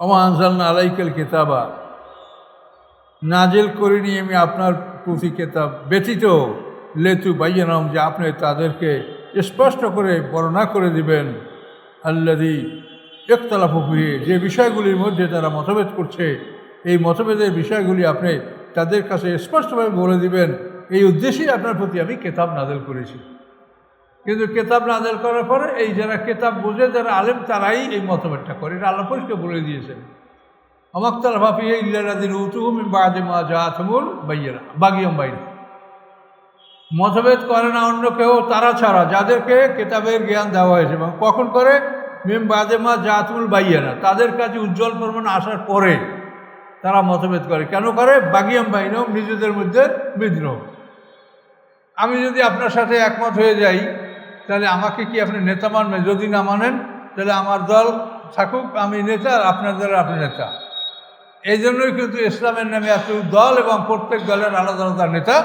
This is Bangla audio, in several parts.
আমা আনসালনা আলাইকেল কেতাবা। নাজেল করিনি আমি আপনার প্রতি কেতাব। ব্যতীত লেতু বাইয়ানাম যে আপনি তাদেরকে স্পষ্ট করে বর্ণনা করে দিবেন। আল্লাদি একতলা একতলাফুফিয়ে যে বিষয়গুলির মধ্যে তারা মতভেদ করছে, এই মতভেদের বিষয়গুলি আপনি তাদের কাছে স্পষ্টভাবে বলে দিবেন। এই উদ্দেশ্যেই আপনার প্রতি আমি কেতাব নাজেল করেছি। কিন্তু কেতাব নাজেল করার পরে এই যারা কেতাব বোঝে, যারা আলেম, তারাই এই মতভেদটা করে। এটা আল্লাহ পরিষ্কার বলে দিয়েছেন। অমাক্তাল ভাপিয়ে ইল্লাদিন উতুহুম বাদে মা জাথমুল বাইয়েরা বাগিয়ম বাইরে মতভেদ করে না অন্য কেউ, তারা ছাড়া। যাদেরকে কেতাবের জ্ঞান দেওয়া হয়েছে, এবং কখন করে? মেম বাদেমা জাতুল বাইয়েরা তাদের কাছে উজ্জ্বল প্রমাণ আসার পরে তারা মতভেদ করে। কেন করে? বাগিয়াম বাহিনীও নিজেদের মধ্যে বিদ্রোহ। আমি যদি আপনার সাথে একমত হয়ে যাই তাহলে আমাকে কি আপনি নেতা মানবেন? যদি না মানেন, তাহলে আমার দল থাকুক, আমি নেতা আর আপনার দল আপনি নেতা। এই জন্যই কিন্তু ইসলামের নামে এত দল এবং প্রত্যেক দলের আলাদা আলাদা নেতা,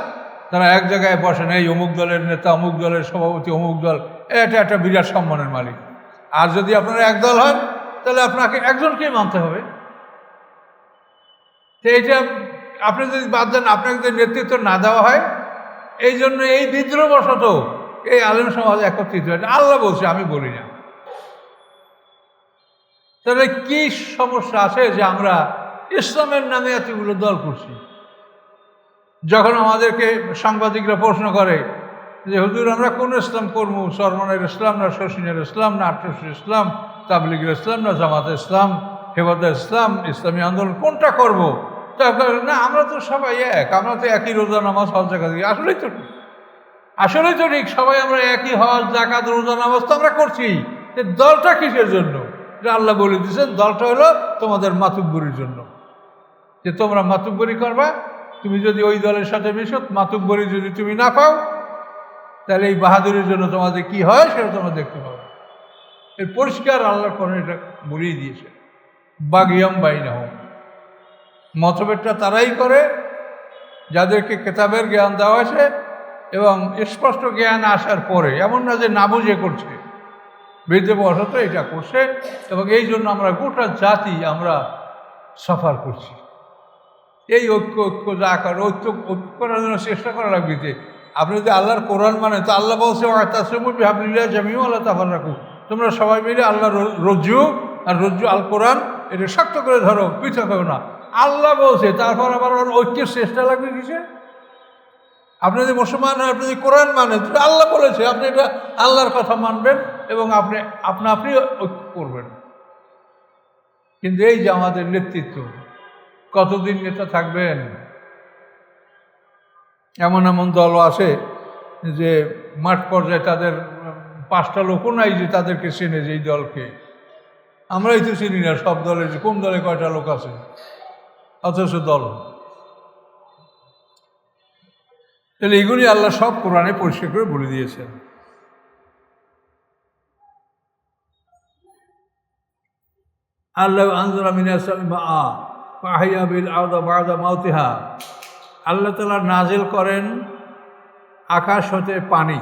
তারা এক জায়গায় বসেন, এই অমুক দলের নেতা, অমুক দলের সভাপতি, অমুক দল। এটা একটা বিরাট সম্মানের মালিক। আর যদি আপনারা এক দল হন, তাহলে আপনাকে একজনকেই মানতে হবে। তো এইটা আপনি যদি বাদ দেন, আপনাকে যদি নেতৃত্ব না দেওয়া হয়, এই জন্য এই বিদ্রোহবশত এই আলেম সমাজ একত্রিত হয়েছে আল্লাহ বলছে, আমি বলি না। তাহলে কি সমস্যা আছে যে আমরা ইসলামের নামে এতগুলো দল করছি? যখন আমাদেরকে সাংবাদিকরা প্রশ্ন করে যে, হুজুর, আমরা কোন ইসলাম করব? সরমনের ইসলাম না শশিনের ইসলাম না আটরসুর ইসলাম, তাবলিগের ইসলাম না জামাত ইসলাম হেবাদা ইসলাম, ইসলামী আন্দোলন কোনটা করব? তারপর না, আমরা তো সবাই এক, আমরা তো একই রোজা, নামাজ, হজ, জাকাত দিই। আসলেই তো ঠিক আসলেই তো ঠিক, সবাই আমরা একই হজ জাকাত রোজা, নামাজ তো আমরা করছি। যে দলটা কিসের জন্য? যে আল্লাহ বলে দিয়েছেন, দলটা হলো তোমাদের মাতুব্বরির জন্য। যে তোমরা মাতুব্বরি করবা, তুমি যদি ওই দলের সাথে মিশো, মাতুব্বরি যদি তুমি না পাও, তাহলে এই বাহাদুরের জন্য তোমাদের কি হয়, সেটা তোমরা দেখতে পাবে এর পরিষ্কার আল্লাহর কোরআন এটা বলিয়ে দিয়েছে। বাগিয়াম বাইনা হোম মতভেদটা তারাই করে, যাদেরকে কেতাবের জ্ঞান দেওয়া হয়েছে এবং স্পষ্ট জ্ঞান আসার পরে, এমন না যে না বুঝে করছে। বৃদ্ধবশত এটা করছে এবং এই জন্য আমরা গোটা জাতি আমরা সফর করছি। এই ঐক্য ঐক্য, যা করে ঐক্য ঐক্য করার জন্য চেষ্টা করা লাগবে যে, আপনি যদি আল্লাহর কোরআন মানে তো আল্লাহ বলছে তাসমুল বিহাবলিল্লাহ জামিও আল্লাহ তাফার রাখুক তোমরা সবাই মিলে আল্লাহ রজ্জু আর রজ্জু আল কোরআন এটা শক্ত করে ধরো, পৃথক হবে না। আল্লাহ বলছে, তারপর আবার ঐক্যের চেষ্টা লাগবে কিসে? আপনি যদি মুসলমান হয় আপনি যদি কোরআন মানেন আল্লাহ বলেছে, আপনি এটা আল্লাহর কথা মানবেন এবং আপনি, আপনা আপনি করবেন। কিন্তু এই যে আমাদের নেতৃত্ব, কতদিন নেতা থাকবেন? এমন এমন দলও আছে যে মাঠ পর্যায়ে তাদের, পাঁচটা লোকও নাই যে তাদেরকে চেনে যে এই দলকে। আমরাই তো চিনি না সব দলের যে কোন দলে কয়টা লোক আছে, অথচ দল। তাহলে এগুলি আল্লাহ সব কোরআনে পরিষ্কার করে বলে দিয়েছেন। আল্লাহ আন্দোলন মিনা আ পাহিয়া বিল আওদা বাদা মাউতিহা। আল্লাহ তালা নাজেল করেন আকাশ হতে পানি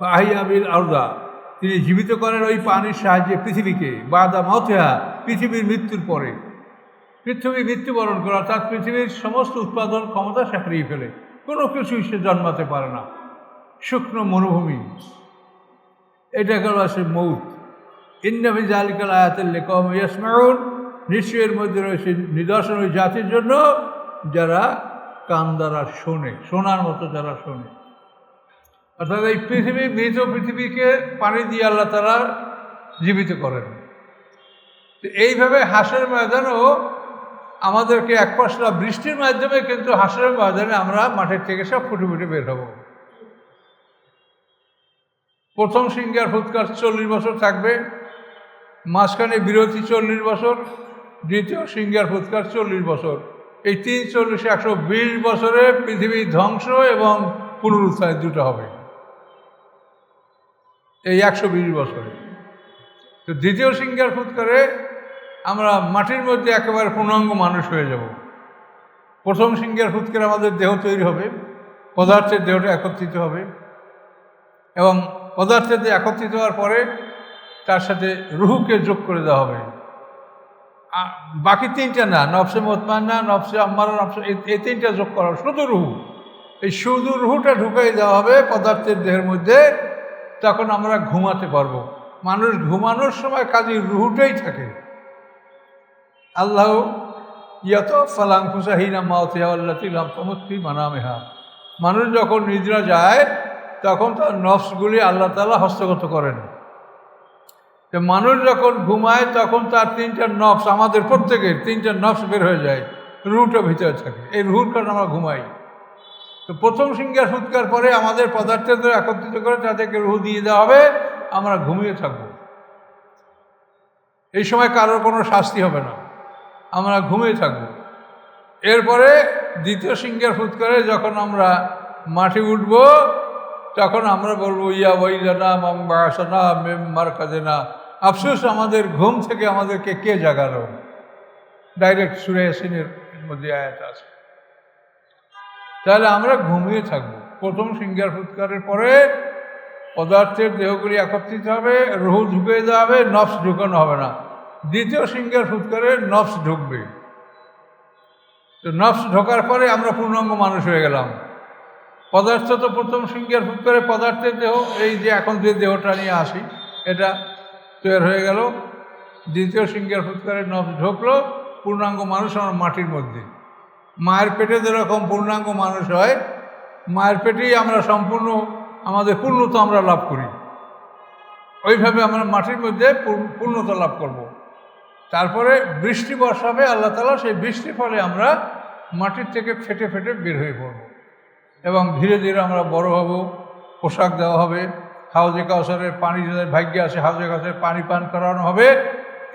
পাহিয়া বিল আওদা তিনি জীবিত করেন ওই পানির সাহায্যে পৃথিবীকে বাদা মাউতিহা, পৃথিবীর মৃত্যুর পরে। পৃথিবী মৃত্যুবরণ করা অর্থাৎ পৃথিবীর সমস্ত উৎপাদন ক্ষমতা সে হারিয়ে ফেলে। কোনো কিছুই সে জন্মাতে পারে না। শুকনো মরুভূমি। এটা গেল সে মৌত। ইন্নাফি জালিকাল আয়াতের লেখম ইয়াসমাউন। নিশ্চয়ের মধ্যে রয়েছে নিদর্শন ওই জাতির জন্য যারা কান দ্বারা শোনে, শোনার মতো যারা শোনে। অর্থাৎ এই পৃথিবী, মৃত পৃথিবীকে পানি দিয়ে আল্লাহ তারা জীবিত করেন। এইভাবে হাঁসের ময়দানও আমাদেরকে এক পশলা বৃষ্টির মাধ্যমে কিন্তু হাঁসের ময়দানে আমরা মাঠের থেকে সব ফুটে ফুটে বের হব। প্রথম সিঙ্গার ফুৎকার চল্লিশ বছর থাকবে, মাঝখানে বিরতি চল্লিশ বছর, দ্বিতীয় সিঙ্গার ফুৎকার চল্লিশ বছর। এই তিন চল্লিশে একশো বিশ বছরে পৃথিবী ধ্বংস এবং পুনরুত্থায় দুটো হবে। এই একশো বিশ বছরে। তো দ্বিতীয় সিঙ্গার ফুৎকারে আমরা মাটির মধ্যে একেবারে পূর্ণাঙ্গ মানুষ হয়ে যাব। প্রথম সিঙ্গার ফুৎকারে আমাদের দেহ তৈরি হবে, পদার্থের দেহটা একত্রিত হবে এবং পদার্থের দেহ একত্রিত হওয়ার পরে তার সাথে রুহুকে যোগ করে দেওয়া হবে। বাকি তিনটা না নফসে মোতমান্না নফসে আম্মারা এই- এই তিনটা যোগ করা শুধু রুহু। এই শুধু রুহুটা ঢুকাই দেওয়া হবে পদার্থের দেহের মধ্যে, তখন আমরা ঘুমাতে পারব। মানুষ ঘুমানোর সময় কাজে রুহুটাই থাকে। আল্লাহ, ইয়াত ফালাংফুসাহিনা মাউতিয়াল্লাতিলাম তমুত্তি মানামেহা। মানুষ যখন নিদ্রা যায়, তখন তার নফসগুলি আল্লাহ তালা হস্তগত করেন। তো মানুষ যখন ঘুমায়, তখন তার তিনটা নফস, আমাদের প্রত্যেকের তিনটা নফস বের হয়ে যায়, রুহটা ভিতরে থাকে। এই রুহুর কারণে আমরা ঘুমাই। তো প্রথম সিঙ্গার ফুৎকার পরে আমাদের পদার্থদের একত্রিত করে তাদেরকে রুহু দিয়ে দেওয়া হবে, আমরা ঘুমিয়ে থাকব। এই সময় কারোর কোনো শাস্তি হবে না। আমরা ঘুমিয়ে থাকব। এরপরে দ্বিতীয় সিঙ্গার ফুৎকারে যখন আমরা মাঠে উঠব, তখন আমরা বলব, ইয়া ওয়াইলানা মাম্বাসানা মেম মারকাজেনা। আফসোস, আমাদের ঘুম থেকে আমাদেরকে কে জাগালো? ডাইরেক্ট সুরে ইয়াসিনের মধ্যে আয়াত আছে। তাহলে আমরা ঘুমিয়ে থাকব। প্রথম সিঙ্গার ফুৎকারের পরে পদার্থের দেহগুলি একত্রিত হবে, রুহু ঢুকে যাবে, নফস ঢুকানো হবে না। দ্বিতীয় সিঙ্গার ফুৎকারে নফস ঢুকবে। তো নফস ঢোকার পরে আমরা পূর্ণাঙ্গ মানুষ হয়ে গেলাম। পদার্থ তো প্রথম সিঙ্গার ফুৎকারে পদার্থের দেহ, এই যে এখন যে দেহটা নিয়ে আসি, এটা তৈরি হয়ে গেল। দ্বিতীয় সিঙ্গার ফুৎকারে নফস ঢুকলো, পূর্ণাঙ্গ মানুষ আমার মাটির মধ্যে। মায়ের পেটে যেরকম পূর্ণাঙ্গ মানুষ হয়, মায়ের পেটেই আমরা সম্পূর্ণ, আমাদের পূর্ণতা আমরা লাভ করি। ওইভাবে আমরা মাটির মধ্যে পূর্ণতা লাভ করব। তারপরে বৃষ্টি বর্ষাবে আল্লাহ তালা সেই বৃষ্টির ফলে আমরা মাটির থেকে ফেটে ফেটে বের হয়ে পড়ব। এবং ধীরে ধীরে আমরা বড় হব, পোশাক দেওয়া হবে, হাউজে কাউসারের পানি যাদের ভাগ্যে আছে, হাউজে কাউসারের পানি পান করানো হবে।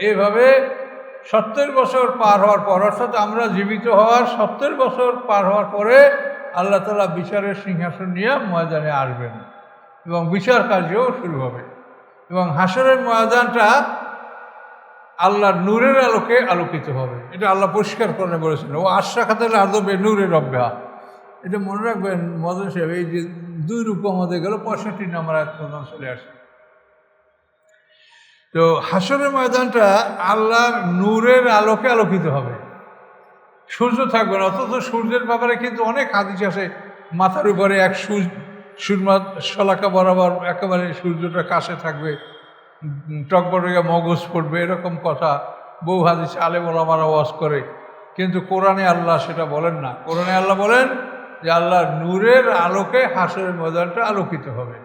এভাবে সত্তর বছর পার হওয়ার পর, অর্থাৎ আমরা জীবিত হওয়ার সত্তর বছর পার হওয়ার পরে আল্লাহ তালা বিচারের সিংহাসন নিয়ে ময়দানে আসবেন এবং বিচার কার্যও শুরু হবে। এবং হাসরের ময়দানটা আল্লাহ নূরের আলোকে আলোকিত হবে। এটা আল্লাহ পরিষ্কার করে বলেছেন। ও আশা খাতালে আদবে নূরের অভ্যাস এটা মনে রাখবেন, মদন সাহেব, এই যে দুই রূপ আমাদের গেল, পঁয়ষট্টি নম্বর এক প্রধান চলে আসে। তো হাসরের ময়দানটা আল্লাহর নূরের আলোকে আলোকিত হবে। সূর্য থাকবে না, অথচ সূর্যের ব্যাপারে কিন্তু অনেক হাদিস আছে। মাথার উপরে এক সূর্য সুরমা শলাকা বরাবর একেবারে সূর্যটা কাছে থাকবে। টকবটকে মগজ পড়বে, এরকম কথা বউ হাদিস আলে বলামারা ওয়াজ করে। কিন্তু কোরআনে আল্লাহ সেটা বলেন না। কোরআনে আল্লাহ বলেন যে আল্লাহ নূরের আলোকে হাসরের ময়দানটা আলোকিত হবে।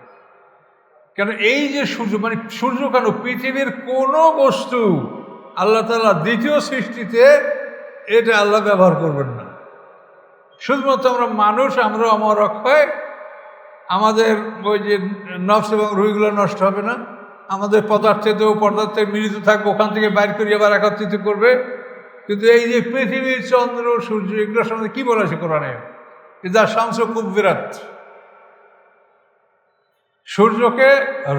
কেন এই যে সূর্য মানে সূর্য কেন পৃথিবীর কোনো বস্তু আল্লাহ তালা দ্বিতীয় সৃষ্টিতে এটা আল্লাহ ব্যবহার করবেন না। শুধুমাত্র আমরা মানুষ আমরা অমর অক্ষয় আমাদের ওই যে নফস এবং রুইগুলো নষ্ট হবে না। আমাদের পদার্থেতেও পদার্থে মিলিত থাকবে, ওখান থেকে বাইর করে আবার একত্রিত করবে। কিন্তু এই যে পৃথিবীর চন্দ্র, সূর্য এগুলোর সঙ্গে কী বলেছে কোরআনে? যা শামস খুব বিরাট সূর্যকে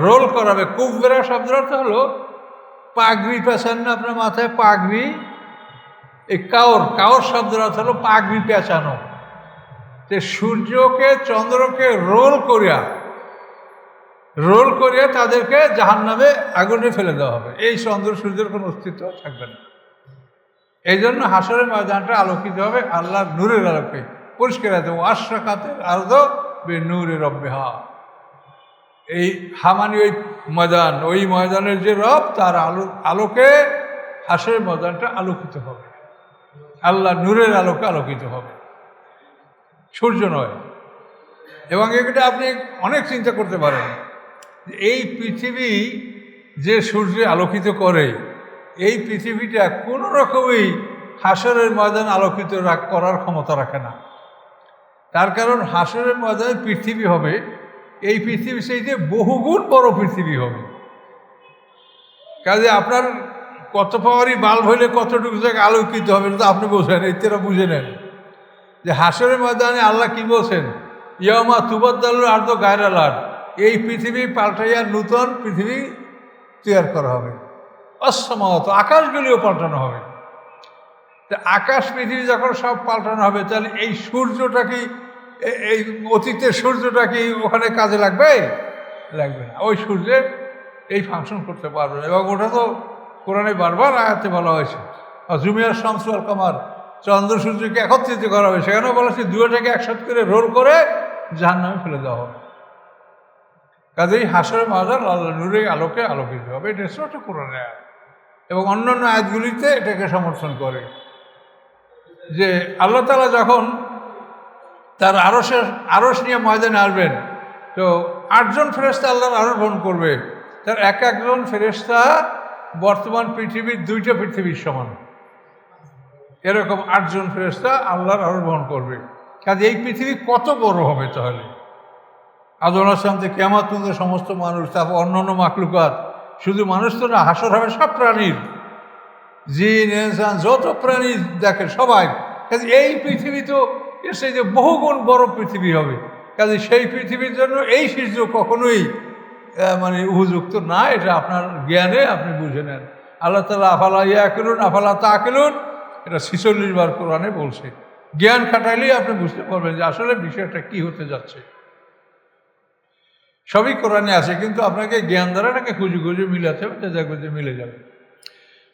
রোল করাবে। কুববেরা শব্দের অর্থ হলো পাগড়ি পেঁচান না আপনার মাথায়, পাগড়ি। এই কাওর কাওর শব্দের অর্থ হলো পাগড়ি পেঁচানো। যে সূর্যকে, চন্দ্রকে রোল করিয়া রোল করে তাদেরকে জাহান নামে আগুনে ফেলে দেওয়া হবে। এই চন্দ্র সূর্যের কোনো অস্তিত্ব থাকবে না। এই জন্য হাসরের ময়দানটা আলোকিত হবে আল্লাহ নূরের আলোকে। পরিষ্কার আছে আশ্রাকাতের আর্দ বে নূরের অব্যহা এই হামানি ওই ময়দান, ওই ময়দানের যে রব, তার আলো, আলোকে হাসের ময়দানটা আলোকিত হবে। আল্লাহ নূরের আলোকে আলোকিত হবে। সূর্য নয়। এবং এগুলো আপনি অনেক চিন্তা করতে পারেন। এই পৃথিবী যে সূর্য আলোকিত করে, এই পৃথিবীটা কোনো রকমই হাসরের ময়দান আলোকিত করার ক্ষমতা রাখে না। তার কারণ হাসরের ময়দানে পৃথিবী হবে, এই পৃথিবী সেই যে বহুগুণ বড় পৃথিবী হবে। কাজে আপনার কত পাওয়ারই বাল্ব হইলে কতটুকু জায়গায় আলোকিত হবে তো আপনি বোঝেন এতেরা বুঝে নেন। যে হাসরের ময়দানে আল্লাহ কি বলছেন? ইয়ামা তুবাদ্দালুর আর্দ গায়রালার এই পৃথিবী পাল্টাইয়া নূতন পৃথিবী তৈরি করা হবে। অসমাহত আকাশগুলিও পাল্টানো হবে। তা আকাশ পৃথিবী যখন সব পাল্টানো হবে, তাহলে এই সূর্যটা কি এই অতীতের সূর্যটা কি ওখানে কাজে লাগবে? লাগবে না। ওই সূর্যের এই ফাংশন করতে পারবে না। এবং ওটা তো কোরআনে বারবার আয়াতে বলা হয়েছে। জুমিয়ার শামসুয়াল কামার চন্দ্র সূর্যকে একত্রিত করা হবে। সেখানেও বলেছে দুয়োটাকে একসাথে করে রোল করে জাহান নামে ফেলে দেওয়া হবে। কাজেই হাসরে মাজার আল্লাহ নূরে আলোকে আলোকিত হবে। এটা ছোট কোরআনে আয়াত। এবং অন্যান্য আয়াতগুলিতে এটাকে সমর্থন করে যে আল্লাহ তালা যখন তার আরসের আরস নিয়ে ময়দানে আসবেন, তো আটজন ফেরেস্তা আল্লাহর আরোহণ করবে। তার এক একজন ফেরেস্তা বর্তমান পৃথিবীর দুইটা পৃথিবীর সমান। এরকম আটজন ফেরেস্তা আল্লাহর আরোহণ করবে। কাজে এই পৃথিবী কত বড় হবে তাহলে? আদম আসলাম থেকে কেমন পর্যন্ত সমস্ত মানুষ, তারপর অন্যান্য মাকলুকাত শুধু মানুষ তো না, হাসর হবে সব প্রাণীর। জিন, ইনসান, যত প্রাণী দেখে সবাই। কাজে এই পৃথিবী তো এসে যে বহুগুণ বড় পৃথিবী হবে। কাজে সেই পৃথিবীর জন্য এই সূর্য কখনোই মানে উপযুক্ত না, এটা আপনার জ্ঞানে আপনি বুঝে নেন। আল্লাহ তালা আফালা ইয়া কেলুন আফালা তা কেলুন এটা ছিচল্লিশ বার কোরআনে বলছে। জ্ঞান খাটাইলেই আপনি বুঝতে পারবেন যে আসলে বিষয়টা কি হতে যাচ্ছে। সবই কোরআনে আছে, কিন্তু আপনাকে জ্ঞান দ্বারা নাকি খুঁজে খুঁজে মিলাতে হবে যা খুঁজে মিলে যাবে।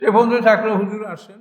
যে বন্ধু থাকলে, হুজুর আসেন।